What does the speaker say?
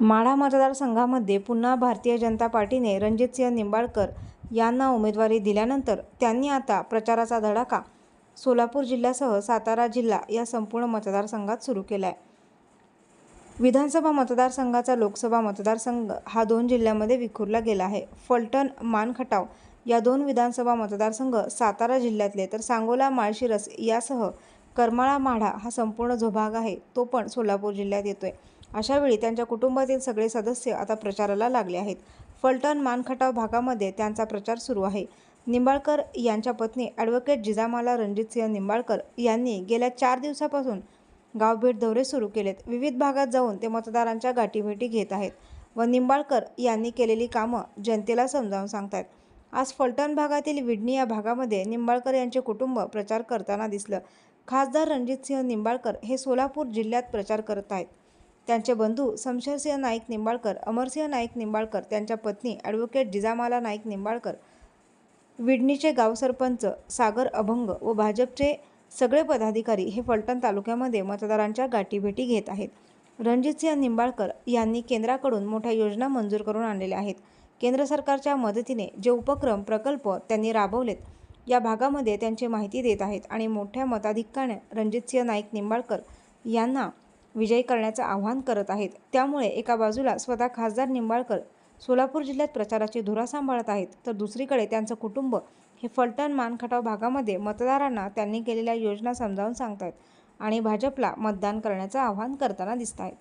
माढा मतदारसंघामध्ये पुन्हा भारतीय जनता पार्टीने रणजितसिंह निंबाळकर यांना उमेदवारी दिल्यानंतर त्यांनी आता प्रचाराचा धडाका सोलापूर जिल्ह्यासह सातारा जिल्हा या संपूर्ण मतदारसंघात सुरू केला आहे विधानसभा मतदारसंघाचा लोकसभा मतदारसंघ हा दोन जिल्ह्यामध्ये विखुरला गेला आहे. फलटण मानखटाव या दोन विधानसभा मतदारसंघ सातारा जिल्ह्यातले तर सांगोला माळशिरस यासह करमाळा माढा हा संपूर्ण जो भाग आहे तो पण सोलापूर जिल्ह्यात येतोय. अशावेळी त्यांच्या कुटुंबातील सगळे सदस्य आता प्रचाराला लागले आहेत. फलटण मानखटाव भागामध्ये त्यांचा प्रचार सुरू आहे. निंबाळकर यांच्या पत्नी ॲडव्होकेट जिजामाला रणजितसिंह निंबाळकर यांनी गेल्या चार दिवसापासून गावभेट दौरे सुरू केलेत. विविध भागात जाऊन ते मतदारांच्या गाठीभेटी घेत आहेत व निंबाळकर यांनी केलेली कामं जनतेला समजावून सांगतात आज फलटण भागातील विडणी या भागामध्ये निंबाळकर यांचे कुटुंब प्रचार करताना दिसलं. खासदार रणजितसिंह निंबाळकर हे सोलापूर जिल्ह्यात प्रचार करत आहेत. त्यांचे बंधू शमशेरसिंह नाईक निंबाळकर अमरसिंह नाईक निंबाळकर त्यांच्या पत्नी ॲडव्होकेट जिजामाला नाईक निंबाळकर विडणीचे गाव सरपंच सागर अभंग व भाजपचे सगळे पदाधिकारी हे फलटण तालुक्यामध्ये मतदारांच्या गाठीभेटी घेत आहेत. रणजितसिंह निंबाळकर यांनी केंद्राकडून मोठ्या योजना मंजूर करून आणलेल्या आहेत. केंद्र सरकारच्या मदतीने जे उपक्रम प्रकल्प त्यांनी राबवलेत या भागामध्ये त्यांची माहिती देत आहेत आणि मोठ्या मताधिक्याने रणजितसिंह नाईक निंबाळकर यांना विजयी करण्याचं आवाहन करत आहेत. त्यामुळे एका बाजूला स्वतः खासदार निंबाळकर सोलापूर जिल्ह्यात प्रचाराची धुरा सांभाळत आहेत तर दुसरीकडे त्यांचं कुटुंब हे फलटण मानखटाव भागामध्ये मतदारांना त्यांनी केलेल्या योजना समजावून सांगत आहेत आणि भाजपला मतदान करण्याचं आवाहन करताना दिसत आहेत